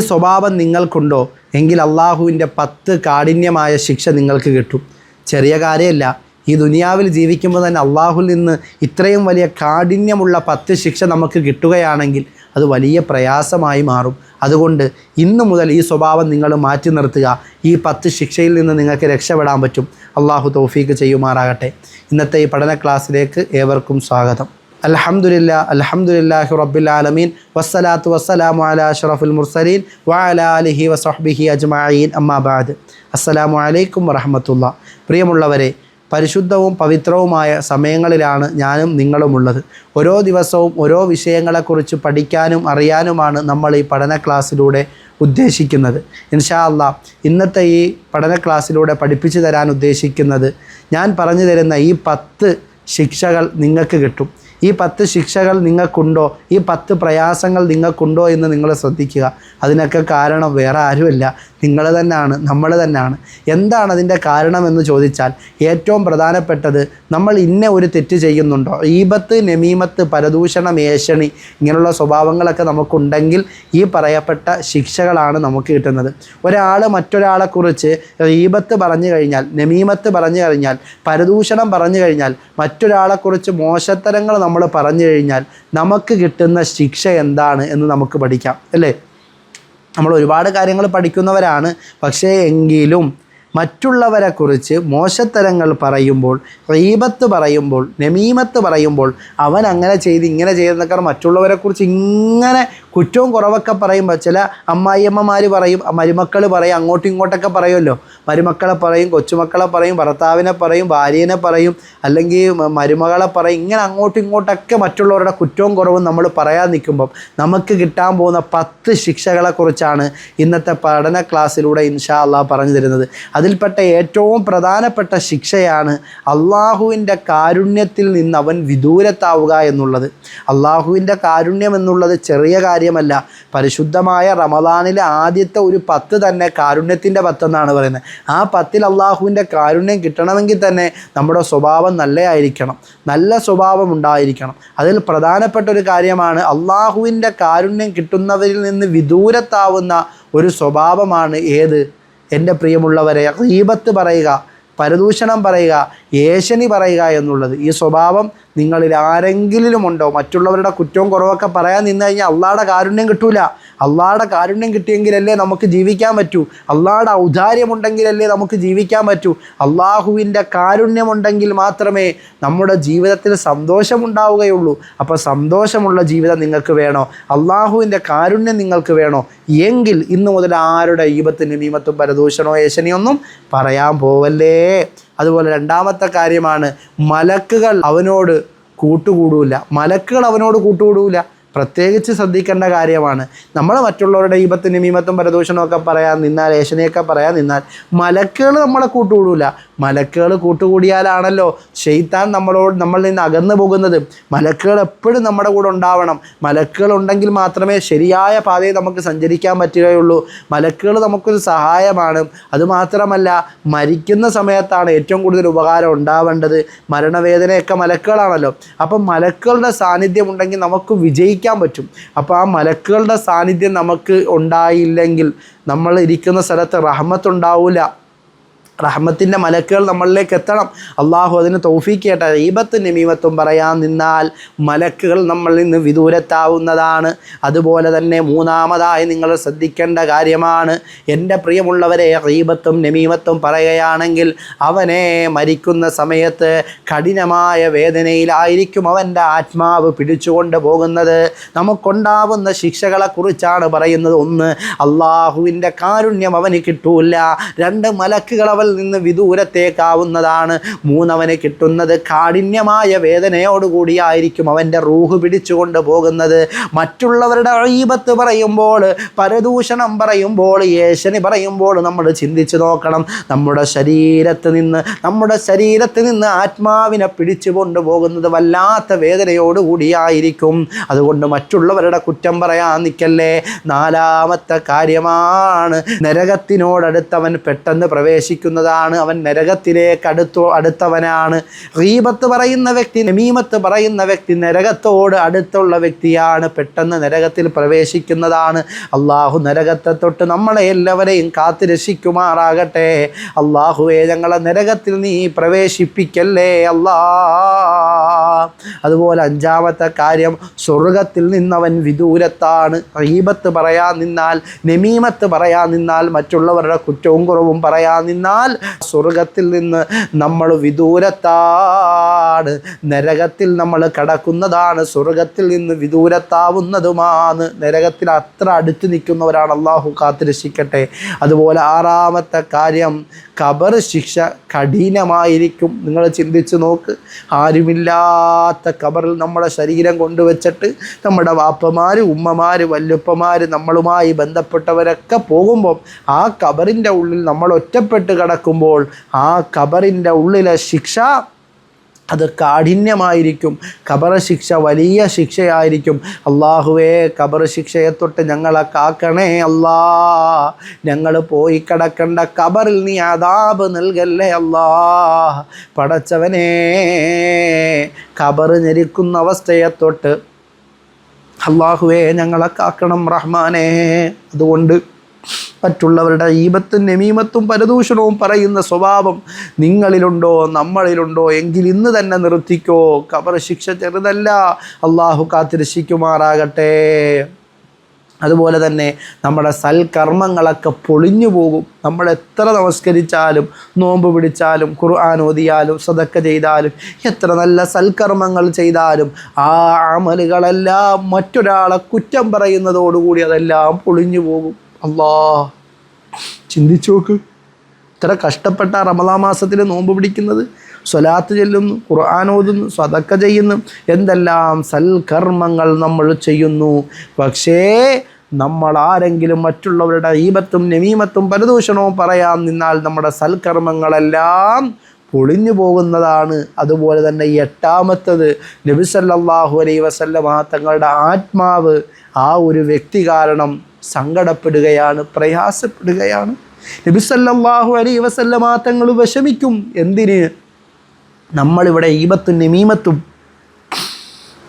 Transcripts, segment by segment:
സ്വഭാവം നിങ്ങൾക്കുണ്ടോ? എങ്കിൽ അള്ളാഹുവിന്റെ പത്ത് കാഠിന്യമായ ശിക്ഷ നിങ്ങൾക്ക് കിട്ടും. ചെറിയ കാര്യമല്ല. ഈ ദുനിയാവിൽ ജീവിക്കുമ്പോൾ തന്നെ അള്ളാഹുൽ നിന്ന് ഇത്രയും വലിയ കാഠിന്യമുള്ള പത്ത് ശിക്ഷ നമുക്ക് കിട്ടുകയാണെങ്കിൽ അത് വലിയ പ്രയാസമായി മാറും. അതുകൊണ്ട് ഇന്നു മുതൽ ഈ സ്വഭാവം നിങ്ങൾ മാറ്റി നിർത്തുക. ഈ പത്ത് ശിക്ഷയിൽ നിന്ന് നിങ്ങൾക്ക് രക്ഷപ്പെടാൻ പറ്റും. അള്ളാഹു തൗഫീക്ക് ചെയ്യുമാറാകട്ടെ. ഇന്നത്തെ ഈ പഠന ക്ലാസ്സിലേക്ക് ഏവർക്കും സ്വാഗതം. അൽഹംദുലില്ല അൽഹംദുലില്ലാഹി റബ്ബിൽ ആലമീൻ. വസ്സലാത്തു വസ്സലാമു അല അഷറഫുൽ മുർസലീൻ വഅലാ അലിഹി വസഹ്ബിഹി അജ്മഈൻ. അമ്മാ ബഅദ് അസ്സലാമു അലൈക്കും വറഹമത്തുള്ള. പ്രിയമുള്ളവരെ പരിശുദ്ധവും പവിത്രവുമായ സമയങ്ങളിലാണ് ഞാനും നിങ്ങളുമുള്ളത്. ഓരോ ദിവസവും ഓരോ വിഷയങ്ങളെക്കുറിച്ച് പഠിക്കാനും അറിയാനുമാണ് നമ്മൾ ഈ പഠന ക്ലാസ്സിലൂടെ ഉദ്ദേശിക്കുന്നത്. ഇൻഷാ അല്ല ഇന്നത്തെ ഈ പഠന ക്ലാസ്സിലൂടെ പഠിപ്പിച്ചു തരാൻ ഉദ്ദേശിക്കുന്നത് ഞാൻ പറഞ്ഞു തരുന്ന ഈ പത്ത് ശിക്ഷകൾ നിങ്ങൾക്ക് കിട്ടും. ഈ പത്ത് ശിക്ഷകൾ നിങ്ങൾക്കുണ്ടോ? ഈ പത്ത് പ്രയാസങ്ങൾ നിങ്ങൾക്കുണ്ടോ എന്ന് നിങ്ങൾ ശ്രദ്ധിക്കുക. അതിനൊക്കെ കാരണം വേറെ ആരുമല്ല. നിങ്ങൾ തന്നെയാണ് നമ്മൾ തന്നെയാണ്. എന്താണ് അതിന്റെ കാരണമെന്ന് ചോദിച്ചാൽ ഏറ്റവും പ്രധാനപ്പെട്ടത് നമ്മൾ ഇന്ന ഒരു തെറ്റ് ചെയ്യുന്നുണ്ടോ? ഈപത്ത് നെമീമത്ത് പരദൂഷണം ഏഷണി ഇങ്ങനെയുള്ള സ്വഭാവങ്ങളൊക്കെ നമുക്കുണ്ടെങ്കിൽ ഈ പറയപ്പെട്ട ശിക്ഷകളാണ് നമുക്ക് കിട്ടുന്നത്. ഒരാൾ മറ്റൊരാളെക്കുറിച്ച് ഈപത്ത് പറഞ്ഞു കഴിഞ്ഞാൽ നെമീമത്ത് പറഞ്ഞു കഴിഞ്ഞാൽ പരദൂഷണം പറഞ്ഞു കഴിഞ്ഞാൽ മറ്റൊരാളെക്കുറിച്ച് മോശത്തരങ്ങൾ നമ്മൾ പറഞ്ഞു കഴിഞ്ഞാൽ നമുക്ക് കിട്ടുന്ന ശിക്ഷ എന്താണ് എന്ന് നമുക്ക് പഠിക്കാം അല്ലേ? നമ്മൾ ഒരുപാട് കാര്യങ്ങൾ പഠിക്കുന്നവരാണ്. പക്ഷേ എങ്കിലും മറ്റുള്ളവരെക്കുറിച്ച് മോശത്തരങ്ങൾ പറയുമ്പോൾ റീബത്ത് പറയുമ്പോൾ നമീമത്ത് പറയുമ്പോൾ അവൻ അങ്ങനെ ചെയ്ത് ഇങ്ങനെ ചെയ്തെന്നൊക്കെ മറ്റുള്ളവരെക്കുറിച്ച് ഇങ്ങനെ കുറ്റവും കുറവൊക്കെ പറയുമ്പോൾ ചില അമ്മായിയമ്മമാർ പറയും മരുമക്കൾ പറയും അങ്ങോട്ടും ഇങ്ങോട്ടൊക്കെ പറയുമല്ലോ. മരുമക്കളെ പറയും കൊച്ചുമക്കളെ പറയും ഭർത്താവിനെ പറയും ഭാര്യനെ പറയും അല്ലെങ്കിൽ മരുമകളെ പറയും ഇങ്ങനെ അങ്ങോട്ടും ഇങ്ങോട്ടൊക്കെ മറ്റുള്ളവരുടെ കുറ്റവും കുറവും നമ്മൾ പറയാൻ നിൽക്കുമ്പം നമുക്ക് കിട്ടാൻ പോകുന്ന പത്ത് ശിക്ഷകളെക്കുറിച്ചാണ് ഇന്നത്തെ പഠന ക്ലാസ്സിലൂടെ ഇൻഷാ അള്ളാഹ് പറഞ്ഞു തരുന്നത്. അതിൽപ്പെട്ട ഏറ്റവും പ്രധാനപ്പെട്ട ശിക്ഷയാണ് അള്ളാഹുവിന്റെ കാരുണ്യത്തിൽ നിന്ന് അവൻ വിദൂരത്താവുക എന്നുള്ളത്. അള്ളാഹുവിന്റെ കാരുണ്യം എന്നുള്ളത് ചെറിയ കാര്യമല്ല പരിശുദ്ധമായ റമദാനിലെ ആദ്യത്തെ ഒരു പത്ത് തന്നെ കാരുണ്യത്തിന്റെ പത്തെന്നാണ് പറയുന്നത്. ആ പത്തിൽ അള്ളാഹുവിന്റെ കാരുണ്യം കിട്ടണമെങ്കിൽ തന്നെ നമ്മുടെ സ്വഭാവം നല്ലതായിരിക്കണം. നല്ല സ്വഭാവം ഉണ്ടായിരിക്കണം. അതിൽ പ്രധാനപ്പെട്ട ഒരു കാര്യമാണ് അള്ളാഹുവിന്റെ കാരുണ്യം കിട്ടുന്നവരിൽ നിന്ന് വിദൂരത്താവുന്ന ഒരു സ്വഭാവമാണ് ഏത്? എന്റെ പ്രിയമുള്ളവരെ റീബത്ത് പറയുക. പരദൂഷണം പറയുക ഏശനി പറയുക എന്നുള്ളത്. ഈ സ്വഭാവം നിങ്ങളിൽ ആരെങ്കിലും ഉണ്ടോ? മറ്റുള്ളവരുടെ കുറ്റവും കുറവൊക്കെ പറയാൻ നിന്ന് കഴിഞ്ഞാൽ അള്ളാടെ കാരുണ്യം കിട്ടൂല. അള്ളാടെ കാരുണ്യം കിട്ടിയെങ്കിലല്ലേ നമുക്ക് ജീവിക്കാൻ പറ്റൂ. അള്ളാടെ ഔദാര്യമുണ്ടെങ്കിലല്ലേ നമുക്ക് ജീവിക്കാൻ പറ്റൂ. അള്ളാഹുവിന്റെ കാരുണ്യമുണ്ടെങ്കിൽ മാത്രമേ നമ്മുടെ ജീവിതത്തിൽ സന്തോഷമുണ്ടാവുകയുള്ളൂ. അപ്പോൾ സന്തോഷമുള്ള ജീവിതം നിങ്ങൾക്ക് വേണോ? അള്ളാഹുവിന്റെ കാരുണ്യം നിങ്ങൾക്ക് വേണോ? എങ്കിൽ ഇന്നു മുതൽ ആരുടെ ഈപത്തിന് നിയമത്തും പരദൂഷണോ ഏശനിയൊന്നും പറയാൻ പോവല്ലേ. അതുപോലെ രണ്ടാമത്തെ കാര്യമാണ് മലക്കുകൾ അവനോട് കൂട്ടുകൂടൂല. മലക്കുകൾ അവനോട് കൂട്ടുകൂടൂല. പ്രത്യേകിച്ച് ശ്രദ്ധിക്കേണ്ട കാര്യമാണ്. നമ്മൾ മറ്റുള്ളവരുടെ ഈപത്തും നിമീമത്തും പരദൂഷണമൊക്കെ പറയാൻ നിന്നാൽ ഏഷനെയൊക്കെ പറയാൻ നിന്നാൽ മലക്കുകൾ നമ്മളെ കൂട്ടുകൂടൂല. മലക്കുകൾ കൂട്ടുകൂടിയാലാണല്ലോ ഷെയ്ത്താൻ നമ്മളോട് നമ്മളിൽ നിന്ന് അകന്നു പോകുന്നത്. മലക്കുകൾ എപ്പോഴും നമ്മുടെ കൂടെ ഉണ്ടാവണം. മലക്കുകൾ ഉണ്ടെങ്കിൽ മാത്രമേ ശരിയായ പാതയിൽ നമുക്ക് സഞ്ചരിക്കാൻ പറ്റുകയുള്ളൂ. മലക്കുകൾ നമുക്കൊരു സഹായമാണ്. അതുമാത്രമല്ല മരിക്കുന്ന സമയത്താണ് ഏറ്റവും കൂടുതൽ ഉപകാരം ഉണ്ടാവേണ്ടത്. മരണവേദനയൊക്കെ മലക്കുകളാണല്ലോ. അപ്പം മലക്കുകളുടെ സാന്നിധ്യം ഉണ്ടെങ്കിൽ നമുക്ക് വിജയിക്കാൻ പറ്റും. അപ്പോൾ ആ മലക്കുകളുടെ സാന്നിധ്യം നമുക്ക് ഉണ്ടായില്ലെങ്കിൽ നമ്മൾ ഇരിക്കുന്ന സ്ഥലത്ത് റഹ്മത്തുണ്ടാവില്ല റഹ്മത്തിന്റെ മലക്കുകൾ നമ്മളിലേക്ക് എത്തണം. അള്ളാഹു അതിന് തൗഫീക്കേട്ട ഈബത്തും നമീമത്തും പറയാൻ നിന്നാൽ മലക്കുകൾ നമ്മളിൽ നിന്ന് വിദൂരത്താവുന്നതാണ്. അതുപോലെ തന്നെ മൂന്നാമതായി നിങ്ങൾ ശ്രദ്ധിക്കേണ്ട കാര്യമാണ്. എന്റെ പ്രിയമുള്ളവരെ ഈബത്തും നമീമത്തും പറയുകയാണെങ്കിൽ അവനെ മരിക്കുന്ന സമയത്ത് കഠിനമായ വേദനയിലായിരിക്കും അവന്റെ ആത്മാവ് പിടിച്ചുകൊണ്ട് പോകുന്നത്. നമുക്കുണ്ടാവുന്ന ശിക്ഷകളെക്കുറിച്ചാണ് പറയുന്നത്. ഒന്ന് അള്ളാഹുവിന്റെ കാരുണ്യം അവന് കിട്ടൂല. രണ്ട് മലക്കുകൾ നിന്ന് വിദൂരത്തേക്കാവുന്നതാണ്. മൂന്നവന് കിട്ടുന്നത് കാഠിന്യമായ വേദനയോടുകൂടിയായിരിക്കും അവന്റെ റൂഹ് പിടിച്ചുകൊണ്ട് പോകുന്നത്. മറ്റുള്ളവരുടെ അഴീപത്ത് പറയുമ്പോൾ പരദൂഷണം പറയുമ്പോൾ യേശനി പറയുമ്പോൾ നമ്മൾ ചിന്തിച്ചു നോക്കണം. നമ്മുടെ ശരീരത്ത് നിന്ന് നമ്മുടെ ശരീരത്തിൽ നിന്ന് ആത്മാവിനെ പിടിച്ചു കൊണ്ടുപോകുന്നത് വല്ലാത്ത വേദനയോടുകൂടിയായിരിക്കും. അതുകൊണ്ട് മറ്റുള്ളവരുടെ കുറ്റം പറയാൻ നിൽക്കല്ലേ. നാലാമത്തെ കാര്യമാണ് നരകത്തിനോടടുത്തവൻ പെട്ടെന്ന് പ്രവേശിക്കുന്ന. വരുന്നതാണ് അവൻ നരകത്തിലേക്ക് അടുത്തു അടുത്തവനാണ്. റീബത്ത് പറയുന്ന വ്യക്തി നമീമത്ത് പറയുന്ന വ്യക്തി നരകത്തോട് അടുത്തുള്ള വ്യക്തിയാണ്. പെട്ടെന്ന് നരകത്തിൽ പ്രവേശിക്കുന്നതാണ്. അള്ളാഹു നരകത്തെ തൊട്ട് നമ്മളെ എല്ലാവരെയും കാത്തു രക്ഷിക്കുമാറാകട്ടെ. അള്ളാഹുവെ ഞങ്ങളെ നരകത്തിൽ നീ പ്രവേശിപ്പിക്കല്ലേ? അല്ലാ അതുപോലെ അഞ്ചാമത്തെ കാര്യം സ്വർഗത്തിൽ നിന്നവൻ വിദൂരത്താണ്. റീബത്ത് പറയാൻ നിന്നാൽ നെമീമത്ത് പറയാൻ നിന്നാൽ മറ്റുള്ളവരുടെ കുറ്റവും കുറവും പറയാൻ നിന്നാൽ സ്വർഗത്തിൽ നിന്ന് നമ്മൾ വിദൂരത്താണ്. നരകത്തിൽ നമ്മൾ കടക്കുന്നതാണ് സ്വർഗത്തിൽ നിന്ന് വിദൂരത്താവുന്നതുമാണ്. നരകത്തിൽ അത്ര അടുത്ത് നിൽക്കുന്നവരാണ് അള്ളാഹു കാത്തിരക്ഷിക്കട്ടെ. അതുപോലെ ആറാമത്തെ കാര്യം ഖബർ ശിക്ഷ കഠിനമായിരിക്കും. നിങ്ങൾ ചിന്തിച്ച് നോക്ക്. ആരുമില്ലാത്ത ഖബറിൽ നമ്മുടെ ശരീരം കൊണ്ടുവച്ചിട്ട് നമ്മുടെ വാപ്പമാർ ഉമ്മമാർ വല്ലുപ്പമാർ നമ്മളുമായി ബന്ധപ്പെട്ടവരൊക്കെ പോകുമ്പം ആ ഖബറിന്റെ ഉള്ളിൽ നമ്മൾ ഒറ്റപ്പെട്ട് കിടക്കുമ്പോൾ ആ ഖബറിന്റെ ഉള്ളിലെ ശിക്ഷ അത് കാഠിന്യമായിരിക്കും. ഖബർ ശിക്ഷ വലിയ ശിക്ഷയായിരിക്കും. അള്ളാഹുവേ ഖബർ ശിക്ഷയെ തൊട്ട് ഞങ്ങളെ കാക്കണേ അല്ലാ. ഞങ്ങൾ പോയി കിടക്കേണ്ട ഖബറിൽ നീ അതാബ് നൽകല്ലേ അല്ലാ. പടച്ചവനെ ഖബർ ഞെരിക്കുന്ന അവസ്ഥയെ തൊട്ട് അള്ളാഹുവേ ഞങ്ങളെ കാക്കണം റഹ്മാനേ. അതുകൊണ്ട് മറ്റുള്ളവരുടെ ഈപത്തും നെമീമത്തും പരദൂഷണവും പറയുന്ന സ്വഭാവം നിങ്ങളിലുണ്ടോ നമ്മളിലുണ്ടോ? എങ്കിൽ ഇന്ന് തന്നെ നിർത്തിക്കോ. കബർ ശിക്ഷ ചെറുതല്ല. അള്ളാഹു കാത്തിരശിക്കുമാറാകട്ടെ അതുപോലെ തന്നെ നമ്മുടെ സൽക്കർമ്മങ്ങളൊക്കെ പൊളിഞ്ഞു പോകും. നമ്മൾ എത്ര നമസ്കരിച്ചാലും നോമ്പ് പിടിച്ചാലും ഖുർആൻ ഓതിയാലും സദക്ക ചെയ്താലും എത്ര നല്ല സൽക്കർമ്മങ്ങൾ ചെയ്താലും ആ അമലുകളെല്ലാം മറ്റൊരാളെ കുറ്റം പറയുന്നതോടുകൂടി അതെല്ലാം പൊളിഞ്ഞു പോകും. അല്ലാ ചിന്തിച്ചു നോക്ക്. ഇത്ര കഷ്ടപ്പെട്ട റമദാ മാസത്തിൽ നോമ്പ് പിടിക്കുന്നത് സ്വലാത്ത് ചെല്ലുന്നു ഖുർആൻ ഓതുന്നു സ്വതക്ക ചെയ്യുന്നു എന്തെല്ലാം സൽകർമ്മങ്ങൾ നമ്മൾ ചെയ്യുന്നു. പക്ഷേ നമ്മൾ ആരെങ്കിലും മറ്റുള്ളവരുടെ ഈപത്തും നമീമത്തും പരദൂഷണവും പറയാൻ നിന്നാൽ നമ്മുടെ സൽക്കർമ്മങ്ങളെല്ലാം പൊളിഞ്ഞു പോകുന്നതാണ്. അതുപോലെ തന്നെ എട്ടാമത്തത് നബിസല്ലാഹു അലൈ വസല്ലമ തങ്ങളുടെ ആത്മാവ് ആ ഒരു വ്യക്തി കാരണം സങ്കടപ്പെടുകയാണ് പ്രയാസപ്പെടുകയാണ്. നബിസല്ലാഹു അലൈ വസല്ലമ തങ്ങൾ വിഷമിക്കും. എന്തിന്? നമ്മളിവിടെ ഈമത്തും നിമീമത്തും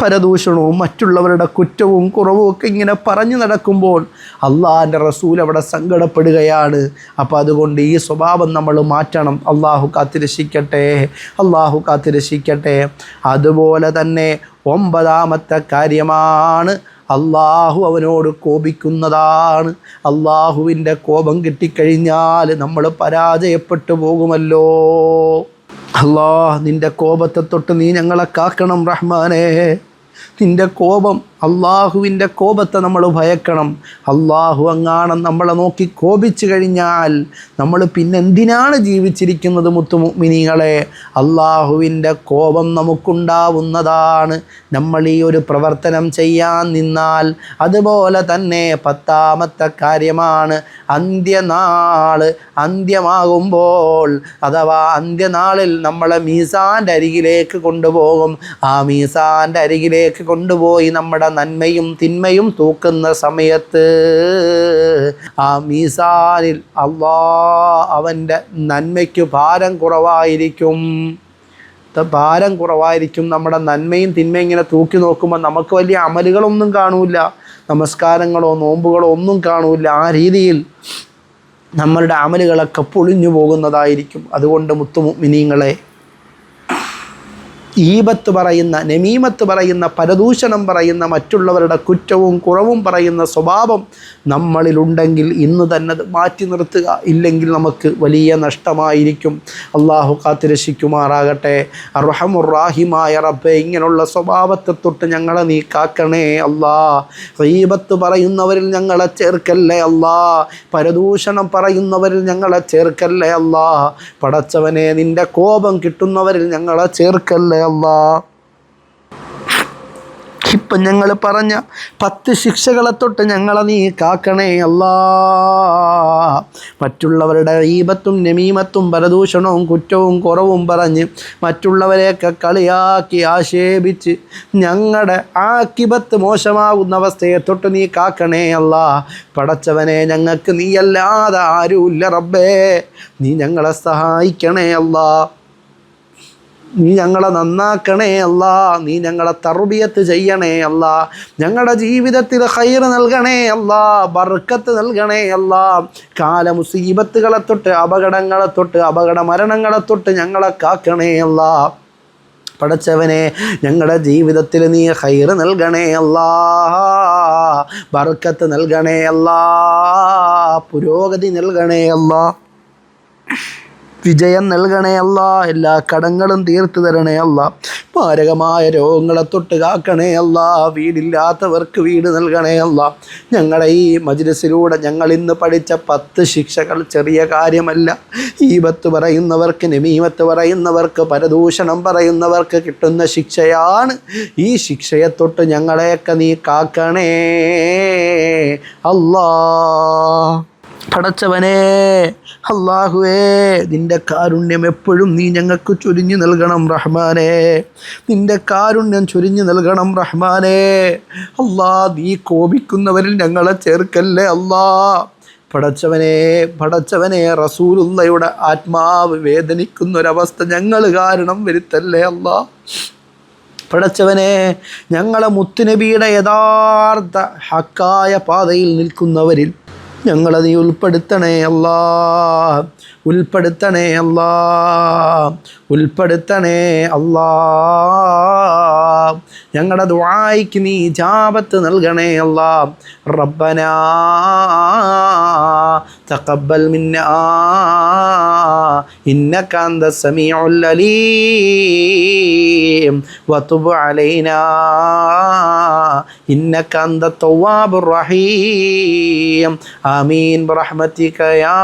പരദൂഷണവും മറ്റുള്ളവരുടെ കുറ്റവും കുറവും ഒക്കെ ഇങ്ങനെ പറഞ്ഞു നടക്കുമ്പോൾ അള്ളാഹിന്റെ റസൂൽ അവിടെ സങ്കടപ്പെടുകയാണ്. അപ്പോൾ അതുകൊണ്ട് ഈ സ്വഭാവം നമ്മൾ മാറ്റണം. അള്ളാഹു കാത്തിരക്ഷിക്കട്ടെ അള്ളാഹു കാത്തിരക്ഷിക്കട്ടെ. അതുപോലെ തന്നെ ഒമ്പതാമത്തെ കാര്യമാണ് അള്ളാഹു അവനോട് കോപിക്കുന്നതാണ്. അള്ളാഹുവിന്റെ കോപം കിട്ടിക്കഴിഞ്ഞാൽ നമ്മൾ പരാജയപ്പെട്ടു പോകുമല്ലോ. അള്ളാഹ് നിന്റെ കോപത്തെ തൊട്ട് നീ ഞങ്ങളെ കാക്കണം റഹ്മാനേ. നിന്റെ കോപം അള്ളാഹുവിന്റെ കോപത്തെ നമ്മൾ ഭയക്കണം. അള്ളാഹു അങ്ങാണ് നമ്മളെ നോക്കി കോപിച്ചു കഴിഞ്ഞാൽ നമ്മൾ പിന്നെന്തിനാണ് ജീവിച്ചിരിക്കുന്നത് മുത്തുമിനികളെ അള്ളാഹുവിന്റെ കോപം നമുക്കുണ്ടാവുന്നതാണ്. നമ്മൾ ഈ ഒരു പ്രവർത്തനം ചെയ്യാൻ നിന്നാൽ അതുപോലെ തന്നെ പത്താമത്തെ കാര്യമാണ് അന്ത്യനാൾ. അന്ത്യമാകുമ്പോൾ അഥവാ അന്ത്യനാളിൽ നമ്മളെ മീസാന്റെ അരികിലേക്ക് കൊണ്ടുപോകും. ആ മീസാന്റെ അരികിലേക്ക് കൊണ്ടുപോയി നമ്മുടെ നന്മയും തിന്മയും തൂക്കുന്ന സമയത്ത് ആ മീസാനിൽ അള്ളാ അവന്റെ നന്മയ്ക്ക് ഭാരം കുറവായിരിക്കും. ഭാരം കുറവായിരിക്കും. നമ്മുടെ നന്മയും തിന്മയും ഇങ്ങനെ തൂക്കി നോക്കുമ്പോൾ നമുക്ക് വലിയ അമലുകളൊന്നും കാണൂല. നമസ്കാരങ്ങളോ നോമ്പുകളോ ഒന്നും കാണൂല. ആ രീതിയിൽ നമ്മളുടെ അമലുകളൊക്കെ പൊളിഞ്ഞു പോകുന്നതായിരിക്കും. അതുകൊണ്ട് മുത്തുമിനിങ്ങളെ ഈബത്ത് പറയുന്ന നമീമത്ത് പറയുന്ന പരദൂഷണം പറയുന്ന മറ്റുള്ളവരുടെ കുറ്റവും കുറവും പറയുന്ന സ്വഭാവം നമ്മളിലുണ്ടെങ്കിൽ ഇന്ന് തന്നെ മാറ്റി നിർത്തുക. ഇല്ലെങ്കിൽ നമുക്ക് വലിയ നഷ്ടമായിരിക്കും. അള്ളാഹു കാത്തിരക്ഷിക്കുമാറാകട്ടെ. അർഹമുറാഹിമായ റബ്ബെ ഇങ്ങനെയുള്ള സ്വഭാവത്തെ തൊട്ട് ഞങ്ങളെ നീ കാക്കണേ അല്ലാ. ഈബത്ത് പറയുന്നവരിൽ ഞങ്ങളെ ചേർക്കല്ലേ അല്ലാ. പരദൂഷണം പറയുന്നവരിൽ ഞങ്ങളെ ചേർക്കല്ലേ അല്ലാ. പടച്ചവനെ നിന്റെ കോപം കിട്ടുന്നവരിൽ ഞങ്ങളെ ചേർക്കല്ലേ അല്ലാ. ഇപ്പം ഞങ്ങൾ പറഞ്ഞ പത്ത് ശിക്ഷകളെ തൊട്ട് ഞങ്ങളെ നീ കാക്കണേ അല്ലാ. മറ്റുള്ളവരുടെ ഈപത്തും നമീമത്തും പരദൂഷണവും കുറ്റവും കുറവും പറഞ്ഞ് മറ്റുള്ളവരെയൊക്കെ കളിയാക്കി ആക്ഷേപിച്ച് ഞങ്ങളുടെ ആക്കിപത്ത് മോശമാകുന്ന അവസ്ഥയെ തൊട്ട് നീ കാക്കണേ അല്ല. പടച്ചവനെ ഞങ്ങൾക്ക് നീയല്ലാതെ ആരുമില്ല റബ്ബേ. നീ ഞങ്ങളെ സഹായിക്കണേ അല്ലാ. നീ ഞങ്ങളെ നന്നാക്കണേ അല്ല. നീ ഞങ്ങളെ തർബിയത്ത് ചെയ്യണേ അല്ല. ഞങ്ങളുടെ ജീവിതത്തിൽ ഹൈർ നൽകണേ അല്ല. ബർക്കത്ത് നൽകണേ അല്ല. കാല മുസീബത്തുകളെ തൊട്ട് അപകടങ്ങളെ തൊട്ട് അപകട മരണങ്ങളെ തൊട്ട് ഞങ്ങളെ കാക്കണേ അല്ല. പടച്ചവനെ ഞങ്ങളുടെ ജീവിതത്തിൽ നീ ഹൈർ നൽകണേ അല്ലാ. ബർക്കത്ത് നൽകണേ അല്ലാ. പുരോഗതി നൽകണേ അല്ലാ. വിജയം നൽകണേ അല്ല. എല്ലാ കടങ്ങളും തീർത്തു തരണേ അല്ല. മാരകമായ രോഗങ്ങളെ തൊട്ട് കാക്കണേ അല്ല. വീടില്ലാത്തവർക്ക് വീട് നൽകണേ അല്ല. ഞങ്ങളുടെ ഈ മജ്ലിസിലൂടെ ഞങ്ങൾ ഇന്ന് പഠിച്ച പത്ത് ശിക്ഷകൾ ചെറിയ കാര്യമല്ല. ഈപത്ത് പറയുന്നവർക്ക് നമീമത്ത് പറയുന്നവർക്ക് പരദൂഷണം പറയുന്നവർക്ക് കിട്ടുന്ന ശിക്ഷയാണ് ഈ ശിക്ഷയെ തൊട്ട് ഞങ്ങളെയൊക്കെ നീ കാക്കണേ അല്ലാ. പടച്ചവനെ അള്ളാഹുവേ നിന്റെ കാരുണ്യം എപ്പോഴും നീ ഞങ്ങൾക്ക് ചൊരിഞ്ഞു നൽകണം റഹ്മാനെ. നിന്റെ കാരുണ്യം ചൊരിഞ്ഞു നൽകണം റഹ്മാനെ. അള്ളാ നീ കോപിക്കുന്നവരിൽ ഞങ്ങളെ ചേർക്കല്ലേ അള്ളാ പടച്ചവനെ പടച്ചവനെ റസൂലുള്ളയുടെ ആത്മാവ് വേദനിക്കുന്നൊരവസ്ഥ ഞങ്ങൾ കാരണം വരുത്തല്ലേ അള്ളാ പടച്ചവനെ ഞങ്ങളെ മുത്തുനബിയുടെ യഥാർത്ഥ ഹക്കായ പാതയിൽ നിൽക്കുന്നവരിൽ ഞങ്ങളെ നീ ഉൾപ്പെടുത്തണേ അല്ലാ ഉൾപ്പെടുത്തണേ അല്ലാ ഉൾപ്പെടുത്തണേ അല്ലാ ഞങ്ങളുടെ ദ്വായിക്ക് നീ ജാപത്ത് നൽകണേ അല്ലാ റബ്ബന തക്കബൽ മിന്ന. ഇന്നക്കാന്ത സമീഉല്ലലീം വതുബ് അലൈന. ഇന്നക്കാന്ത തൗവാബ് റഹീം. ആമീൻ. റഹ്മത്തിക്കയാ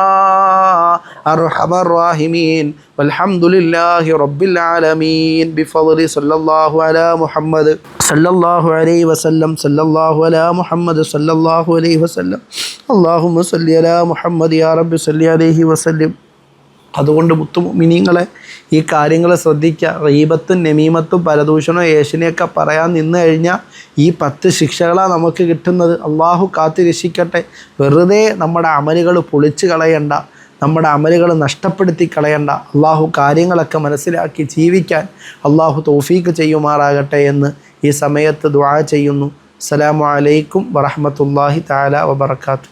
الرحيم آمين برحمتك يا أرحم الراحمين والحمد لله رب العالمين بفضل صلى الله على محمد صلى الله عليه وسلم صلى الله على محمد صلى الله عليه وسلم اللهم صل على محمد يا رب صل عليه وسلم അതുകൊണ്ട് മുത്തുമിനിങ്ങളെ ഈ കാര്യങ്ങൾ ശ്രദ്ധിക്കുക റീബത്തും നമീമത്തും പരദൂഷണവും ഏഷ്യനെയൊക്കെ പറയാൻ നിന്ന് കഴിഞ്ഞാൽ ഈ പത്ത് ശിക്ഷകളാണ് നമുക്ക് കിട്ടുന്നത് അള്ളാഹു കാത്തു രക്ഷിക്കട്ടെ വെറുതെ നമ്മുടെ അമലുകൾ പൊളിച്ച് കളയണ്ട നമ്മുടെ അമലുകൾ നഷ്ടപ്പെടുത്തി കളയേണ്ട. അള്ളാഹു കാര്യങ്ങളൊക്കെ മനസ്സിലാക്കി ജീവിക്കാൻ അള്ളാഹു തോഫീക്ക് ചെയ്യുമാറാകട്ടെ എന്ന് ഈ സമയത്ത് ദ്വാ ചെയ്യുന്നു. അസ്സലാമു അലൈക്കും വറഹമത്തല്ലാഹി താല വബർക്കാത്തു